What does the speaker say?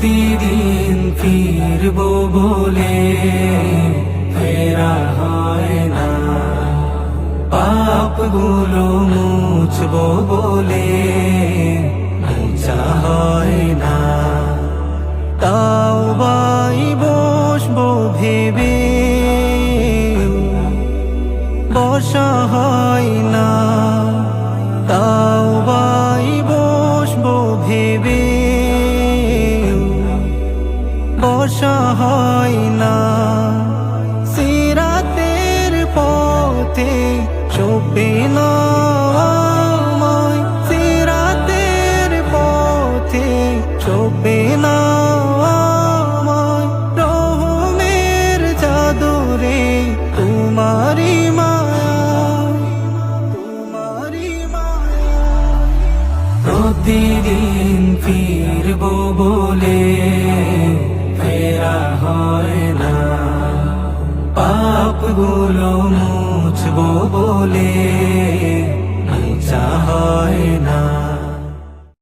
প্রতিদিন ফিরব বলে ফেরা হয় না। পাপগুলো মুছব বলে হয় না। তাও বাই বসবো ভেবে বসা হয় না। বসা হয় না। সিরাতের পথে চোপে না সিরাতের পথে চোপে না। রহমের জাদুরে তোমারি প্রতিদিন ফিরব বলে ফেরা হয় না পাপগুলো মুছবো বলে